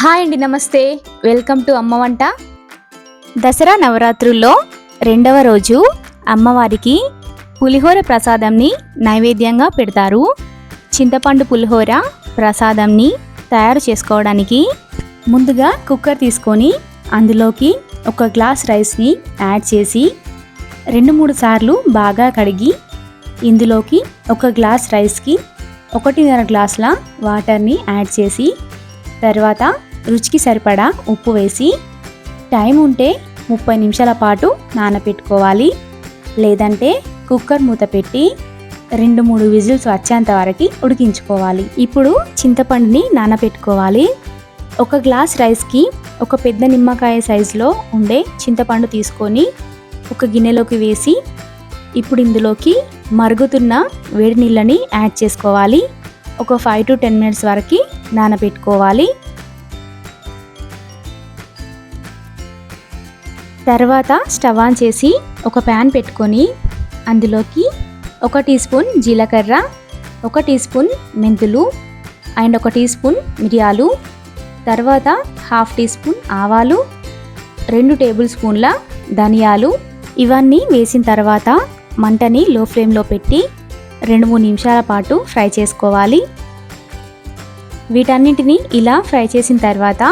Hi అండి నమస్తే. Welcome to అమ్మ వంట. దసరా నవరాత్రుల్లో రెండవ రోజు అమ్మవారికి పులిహోర ప్రసాదంని నైవేద్యంగా పెడతారు. చింతపండు పులిహోర ప్రసాదంని తయారు చేసుకోవడానికి ముందుగా కుక్కర్ తీసుకొని అందులోకి ఒక గ్లాస్ రైస్ని యాడ్ చేసి రెండు మూడు సార్లు బాగా కడిగి ఇందులోకి ఒక గ్లాస్ రైస్కి ఒకటిన్నర గ్లాసుల వాటర్ని యాడ్ చేసి తర్వాత రుచికి సరిపడా ఉప్పు వేసి టైం ఉంటే ముప్పై నిమిషాల పాటు నానబెట్టుకోవాలి లేదంటే కుక్కర్ మూత పెట్టి రెండు మూడు విజిల్స్ వచ్చేంత వరకు ఉడికించుకోవాలి. ఇప్పుడు చింతపండుని నానబెట్టుకోవాలి ఒక గ్లాస్ రైస్కి ఒక పెద్ద నిమ్మకాయ సైజులో ఉండే చింతపండు తీసుకొని ఒక గిన్నెలోకి వేసి ఇప్పుడు ఇందులోకి మరుగుతున్న వేడి నీళ్ళని యాడ్ చేసుకోవాలి. ఒక ఫైవ్ టు టెన్ మినిట్స్ వరకు నానబెట్టుకోవాలి తర్వాత స్టవ్ ఆన్ చేసి ఒక ప్యాన్ పెట్టుకొని అందులోకి ఒక టీ స్పూన్ జీలకర్ర ఒక టీ స్పూన్ మెంతులు అండ్ ఒక టీ స్పూన్ మిరియాలు తర్వాత హాఫ్ టీ స్పూన్ ఆవాలు రెండు టేబుల్ స్పూన్ల ధనియాలు. ఇవన్నీ వేసిన తర్వాత మంటని లో ఫ్లేమ్లో పెట్టి రెండు మూడు నిమిషాల పాటు ఫ్రై చేసుకోవాలి. వీటన్నింటిని ఇలా ఫ్రై చేసిన తర్వాత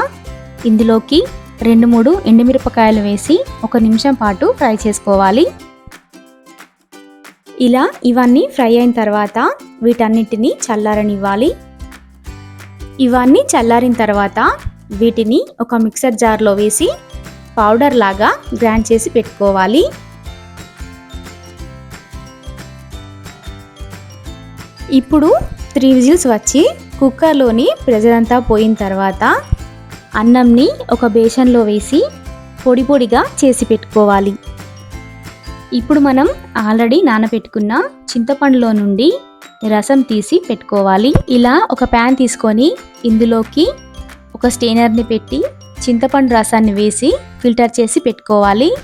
ఇందులోకి రెండు మూడు ఎండుమిరపకాయలు వేసి ఒక నిమిషం పాటు ఫ్రై చేసుకోవాలి. ఇలా ఇవన్నీ ఫ్రై అయిన తర్వాత వీటన్నిటిని చల్లారనివ్వాలి. ఇవన్నీ చల్లారిన తర్వాత వీటిని ఒక మిక్సర్ జార్లో వేసి పౌడర్ లాగా గ్రైండ్ చేసి పెట్టుకోవాలి. ఇప్పుడు త్రీ విజిల్స్ వచ్చి కుక్కర్లోని ప్రెజర్ అంతా పోయిన తర్వాత అన్నంని ఒక బేషన్లో వేసి పొడి పొడిగా చేసి పెట్టుకోవాలి. ఇప్పుడు మనం ఆల్రెడీ నానబెట్టుకున్న చింతపండులో నుండి రసం తీసి పెట్టుకోవాలి. ఇలా ఒక ప్యాన్ తీసుకొని ఇందులోకి ఒక స్టెయినర్ని పెట్టి చింతపండు రసాన్ని వేసి ఫిల్టర్ చేసి పెట్టుకోవాలి.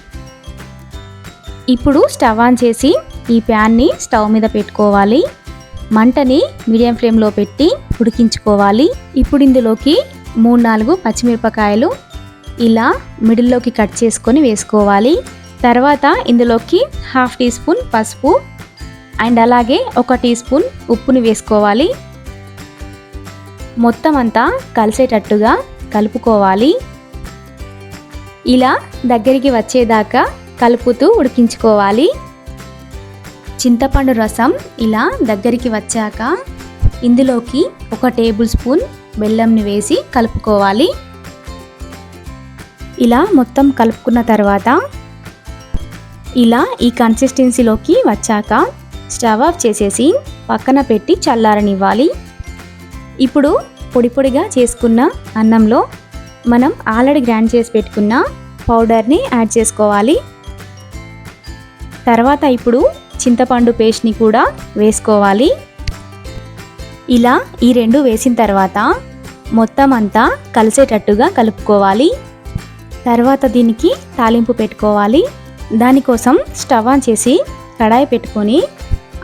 ఇప్పుడు స్టవ్ ఆన్ చేసి ఈ ప్యాన్ని స్టవ్ మీద పెట్టుకోవాలి. మంటని మీడియం ఫ్లేమ్లో పెట్టి ఉడికించుకోవాలి. ఇప్పుడు ఇందులోకి మూడు నాలుగు పచ్చిమిరపకాయలు ఇలా మిడిల్లోకి కట్ చేసుకొని వేసుకోవాలి. తర్వాత ఇందులోకి హాఫ్ టీ స్పూన్ పసుపు అండ్ అలాగే ఒక టీ స్పూన్ ఉప్పుని వేసుకోవాలి. మొత్తం అంతా కలిసేటట్టుగా కలుపుకోవాలి. ఇలా దగ్గరికి వచ్చేదాకా కలుపుతూ ఉడికించుకోవాలి. చింతపండు రసం ఇలా దగ్గరికి వచ్చాక ఇందులోకి ఒక టేబుల్ స్పూన్ బెల్లంని వేసి కలుపుకోవాలి. ఇలా మొత్తం కలుపుకున్న తర్వాత ఇలా ఈ కన్సిస్టెన్సీలోకి వచ్చాక స్టవ్ ఆఫ్ చేసేసి పక్కన పెట్టి చల్లారనివ్వాలి. ఇప్పుడు పొడి పొడిగా చేసుకున్న అన్నంలో మనం ఆల్రెడీ గ్రైండ్ చేసి పెట్టుకున్న పౌడర్ని యాడ్ చేసుకోవాలి. తర్వాత ఇప్పుడు చింతపండు పేస్ట్ని కూడా వేసుకోవాలి. ఇలా ఈ రెండు వేసిన తర్వాత మొత్తం అంతా కలిసేటట్టుగా కలుపుకోవాలి. తర్వాత దీనికి తాలింపు పెట్టుకోవాలి. దానికోసం స్టవ్ ఆన్ చేసి కడాయి పెట్టుకొని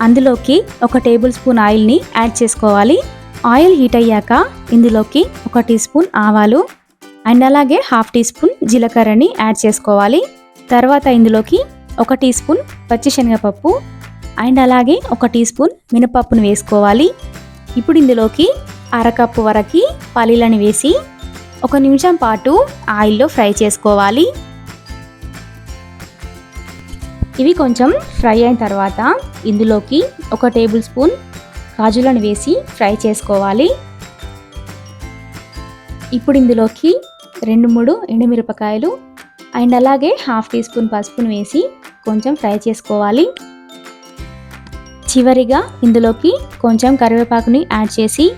అందులోకి ఒక టేబుల్ స్పూన్ ఆయిల్ని యాడ్ చేసుకోవాలి. ఆయిల్ హీట్ అయ్యాక ఇందులోకి ఒక టీ స్పూన్ ఆవాలు అండ్ అలాగే హాఫ్ టీ స్పూన్ జీలకర్రని యాడ్ చేసుకోవాలి. తర్వాత ఇందులోకి ఒక టీ స్పూన్ పచ్చిశనగపప్పు అండ్ అలాగే ఒక టీ స్పూన్ మినపప్పును వేసుకోవాలి. ఇప్పుడు ఇందులోకి అరకప్పు వరకు పల్లీలను వేసి ఒక నిమిషం పాటు ఆయిల్లో ఫ్రై చేసుకోవాలి. ఇవి కొంచెం ఫ్రై అయిన తర్వాత ఇందులోకి ఒక టేబుల్ స్పూన్ కాజులను వేసి ఫ్రై చేసుకోవాలి. ఇప్పుడు ఇందులోకి రెండు మూడు ఎండుమిరపకాయలు అండ్ అలాగే హాఫ్ టీ స్పూన్ పసుపును వేసి కొంచెం ఫ్రై చేసుకోవాలి. చివరిగా ఇందులోకి కొంచెం కరివేపాకుని యాడ్ చేసి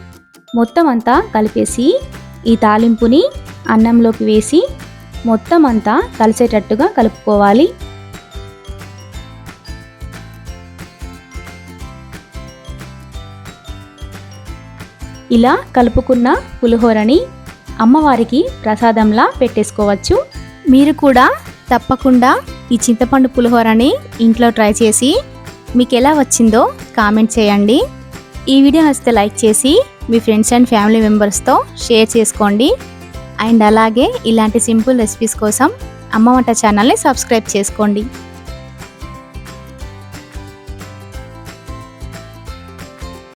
మొత్తం అంతా కలిపేసి ఈ తాలింపుని అన్నంలోకి వేసి మొత్తం అంతా కలిసేటట్టుగా కలుపుకోవాలి. ఇలా కలుపుకున్న పులిహోరని అమ్మవారికి ప్రసాదంలా పెట్టేసుకోవచ్చు. మీరు కూడా తప్పకుండా ఈ చింతపండు పులిహోరని ఇంట్లో ట్రై చేసి మీకు ఎలా వచ్చిందో కామెంట్ చేయండి. ఈ వీడియో నచ్చితే లైక్ చేసి మీ ఫ్రెండ్స్ అండ్ ఫ్యామిలీ మెంబర్స్తో షేర్ చేసుకోండి. అండ్ అలాగే ఇలాంటి సింపుల్ రెసిపీస్ కోసం అమ్మ వంట ఛానల్ని సబ్స్క్రైబ్ చేసుకోండి.